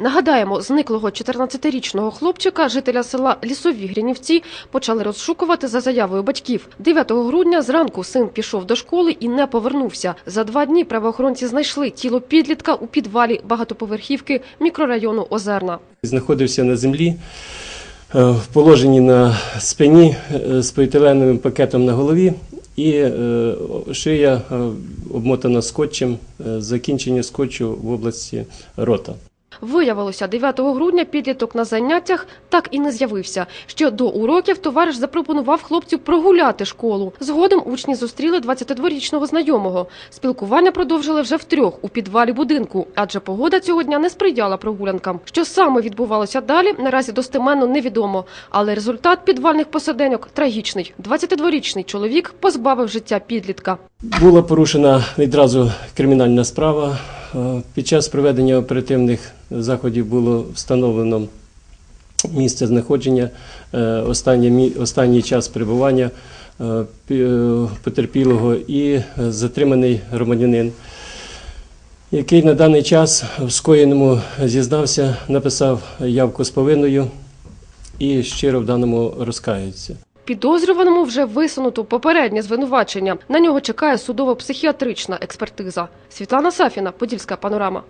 Нагадаємо, зниклого 14-річного хлопчика жителя села Лісові Гринівці почали розшукувати за заявою батьків. 9 грудня зранку син пішов до школи і не повернувся. За два дні правоохоронці знайшли тіло підлітка у підвалі багатоповерхівки мікрорайону Озерна. Знаходився на землі, е, в положенні на спині е, з поліетиленовим пакетом на голові і е, шия обмотана скотчем, закінчення скотчу в області рота. Виявилося, 9 грудня підліток на заняттях так і не з'явився. Ще до уроків товариш запропонував хлопцю прогуляти школу. Згодом учні зустріли 22-річного знайомого. Спілкування продовжили вже втрьох у підвалі будинку, адже погода цього дня не сприяла прогулянкам. Що саме відбувалося далі, наразі достеменно невідомо. Але результат підвальних посаденьок трагічний. 22-річний чоловік позбавив життя підлітка. Була порушена відразу кримінальна справа. Е, Під час проведення оперативних заходів було встановлено місце знаходження, е, останній, час перебування е, пі- потерпілого і затриманий громадянин, який на даний час в скоєному зізнався, написав явку з повинною і щиро в даному розкається. Підозрюваному вже висунуто попереднє звинувачення. На нього чекає судово-психіатрична експертиза. Світлана Сафіна, Подільська панорама.